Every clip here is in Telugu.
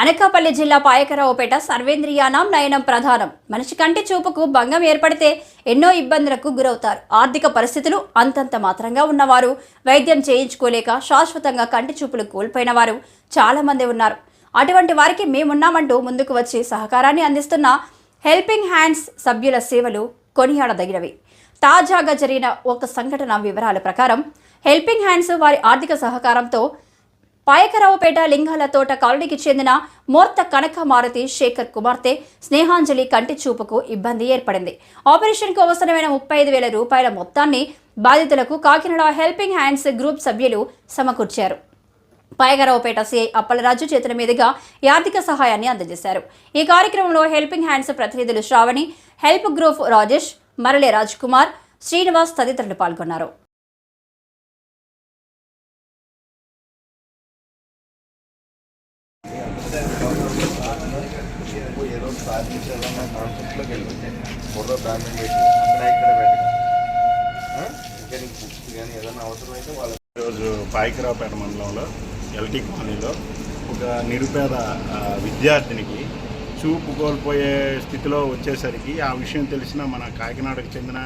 అనకాపల్లి జిల్లా పాయకరావుపేట సర్వేంద్రియానం నయనం ప్రధానం. మనిషి కంటి చూపుకు భంగం ఏర్పడితే ఎన్నో ఇబ్బందులకు గురవుతారు. ఆర్థిక పరిస్థితులు అంతంత మాత్రంగా ఉన్నవారు వైద్యం చేయించుకోలేక శాశ్వతంగా కంటి చూపులు కోల్పోయిన వారు చాలామంది ఉన్నారు. అటువంటి వారికి మేమున్నామంటూ ముందుకు వచ్చి సహకారాన్ని అందిస్తున్న హెల్పింగ్ హ్యాండ్స్ సభ్యుల సేవలు కొనియాడదగినవి. తాజాగా జరిగిన ఒక సంఘటన వివరాల ప్రకారం హెల్పింగ్ హ్యాండ్స్ వారి ఆర్థిక సహకారంతో పాయకరావుపేట లింగాల తోట కాలనీకి చెందిన మోర్త కనక మారుతి శేఖర్ కుమార్తె స్నేహాంజలి కంటి చూపుకు ఇబ్బంది ఏర్పడింది. ఆపరేషన్కు అవసరమైన ముప్పై ఐదు వేల రూపాయల మొత్తాన్ని బాధితులకు కాకినాడ హెల్పింగ్ హ్యాండ్స్ గ్రూప్ సభ్యులు సమకూర్చారు. పాయగరావుపేట సిఐ అప్పలరాజు చేతుల మీదుగా ఈ ఆర్థిక సహాయాన్ని అందజేశారు. ఈ కార్యక్రమంలో హెల్పింగ్ హ్యాండ్స్ ప్రతినిధులు శ్రావణి హెల్ప్ గ్రూప్ రాజేష్ మరళి రాజ్ కుమార్ శ్రీనివాస్ తదితరులు పాల్గొన్నారు. ఏదో సాధించాలన్న కాన్సెప్ట్లోకి వెళ్ళిపోతే ఫోటో దాన్ని పెట్టి అక్కడ ఇక్కడ పెట్టడం ఇంకా నీకు బుక్స్ కానీ ఏదైనా అవసరమైతే అయితే వాళ్ళ ఈరోజు పాయకరావుపేట మండలంలో ఎల్టీ కాలనీలో ఒక నిరుపేద విద్యార్థినికి చూపు కోల్పోయే స్థితిలో వచ్చేసరికి ఆ విషయం తెలిసిన మన కాకినాడకు చెందిన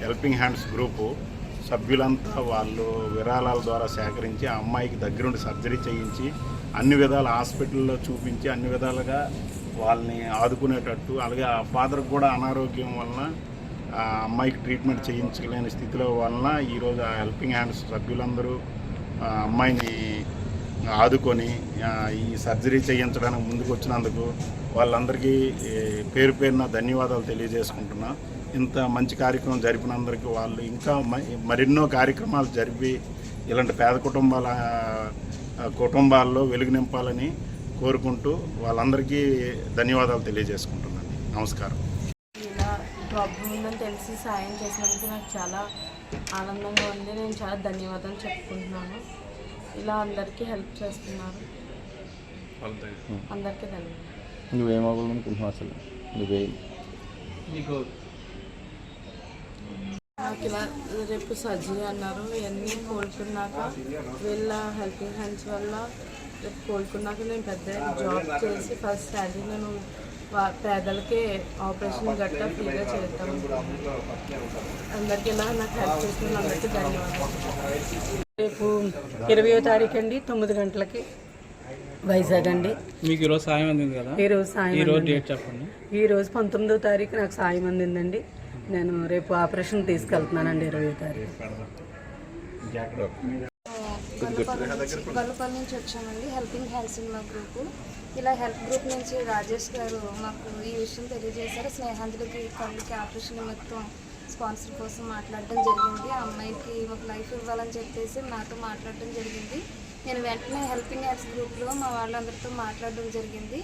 హెల్పింగ్ హ్యాండ్స్ గ్రూపు సభ్యులంతా వాళ్ళు విరాళాల ద్వారా సేకరించి ఆ అమ్మాయికి దగ్గరుండి సర్జరీ చేయించి అన్ని విధాల హాస్పిటల్లో చూపించి అన్ని విధాలుగా వాళ్ళని ఆదుకునేటట్టు అలాగే ఆ ఫాదర్కి కూడా అనారోగ్యం వలన ఆ అమ్మాయికి ట్రీట్మెంట్ చేయించలేని స్థితిలో వలన ఈరోజు ఆ హెల్పింగ్ హ్యాండ్స్ సభ్యులందరూ ఆ అమ్మాయిని ఆదుకొని ఈ సర్జరీ చేయించడానికి ముందుకు వచ్చినందుకు వాళ్ళందరికీ పేరు పేరున ధన్యవాదాలు తెలియజేసుకుంటున్నా. ఇంత మంచి కార్యక్రమం జరిపినందరికీ వాళ్ళు ఇంకా మ- మరెన్నో కార్యక్రమాలు జరిపి ఇలాంటి పేద కుటుంబాల కుటుంబాల్లో వెలుగు నింపాలని కోరుకుంటూ వాళ్ళందరికీ ధన్యవాదాలు తెలియజేసుకుంటున్నాను. నమస్కారం. ఇలా ప్రాబ్లం ఉందని తెలిసి సాయం చేసినందుకు నాకు చాలా ఆనందంగా ఉంది. నేను చాలా ధన్యవాదాలు చెప్పుకుంటున్నాను. ఇలా అందరికీ హెల్ప్ చేస్తున్నారు. అందరికీ ధన్యవాదాలు. నువ్వేమవ్వాలనుకుంటున్నావు అసలు? నువ్వే. నాకు ఇలా రేపు సర్జరీ అన్నారు. ఇవన్నీ కోలుకున్నాక వీళ్ళ హెల్పింగ్ హ్యాండ్స్ వల్ల రేపు కోలుకున్నాక నేను పెద్ద జాబ్ చేసి ఫస్ట్ శాలరీ నేను పేదలకి ఆపరేషన్ గట్టా ఫ్రీగా చేద్దాం. అందరికీ ఇలా నాకు హెల్ప్ చేసిన అందరికీ ధన్యవాదాలు. రేపు ఇరవయో తారీఖు అండి తొమ్మిది గంటలకి వైజాగ్ అండి. మీకు ఈరోజు సాయం అందింది కదా? ఈ రోజు సాయం ఈ రోజు అందింది. డేట్ చెప్పండి. ఈ రోజు పంతొమ్మిదో తారీఖు నాకు సాయం అందిందండి. నేను రేపు ఆపరేషన్ తీసుకెళ్తున్నానండి ఇరవయో తారీఖు. గొల్లపల్లి నుంచి వచ్చామండి హెల్పింగ్ హ్యాండ్స్ మా గ్రూపు ఇలా హెల్ప్ గ్రూప్ నుంచి రాజేష్ గారు మాకు ఈ విషయం తెలియజేశారు. స్నేహాంజలికి కళ్ళకి ఆపరేషన్ నిమిత్తం స్పాన్సర్ కోసం మాట్లాడడం జరిగింది. ఆ అమ్మాయికి ఒక లైఫ్ ఇవ్వాలని చెప్పేసి నాతో మాట్లాడడం జరిగింది. నేను వెంటనే హెల్పింగ్ హ్యాండ్స్ గ్రూప్లో మా వాళ్ళందరితో మాట్లాడడం జరిగింది.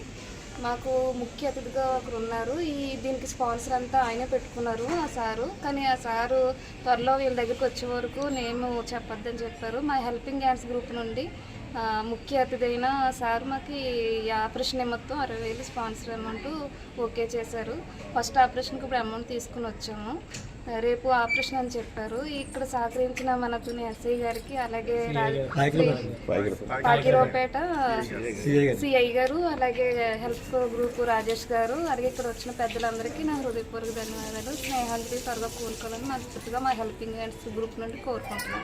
మాకు ముఖ్య అతిథిగా ఒకరు ఉన్నారు. ఈ దీనికి స్పాన్సర్ అంతా ఆయనే పెట్టుకున్నారు ఆ సారు. కానీ ఆ సారు త్వరలో వీళ్ళ దగ్గరికి వచ్చే వరకు నేను చెప్పొద్దని చెప్పారు. మా హెల్పింగ్ హ్యాండ్స్ గ్రూప్ నుండి ముఖ్య అతిథి అయిన సార్ మాకు ఈ ఆపరేషన్ మొత్తం అరవై వేలు స్పాన్సర్ అమౌంట్ ఓకే చేశారు. ఫస్ట్ ఆపరేషన్కి ఇప్పుడు అమౌంట్ తీసుకుని వచ్చాము. రేపు ఆపరేషన్ అని చెప్పారు. ఇక్కడ సహకరించిన మనకు ఎస్ఐ గారికి అలాగే పాకిరోపేట సిఐ గారు. అలాగే హెల్ప్ గ్రూప్ రాజేష్ గారు అలాగే ఇక్కడ వచ్చిన పెద్దలందరికీ నా హృదయపూర్వక ధన్యవాదాలు. స్నేహానికి త్వరగా కోలుకోవాలని మనస్ఫూర్తిగా మా హెల్పింగ్ హ్యాండ్స్ గ్రూప్ నుండి కోరుకుంటున్నాను.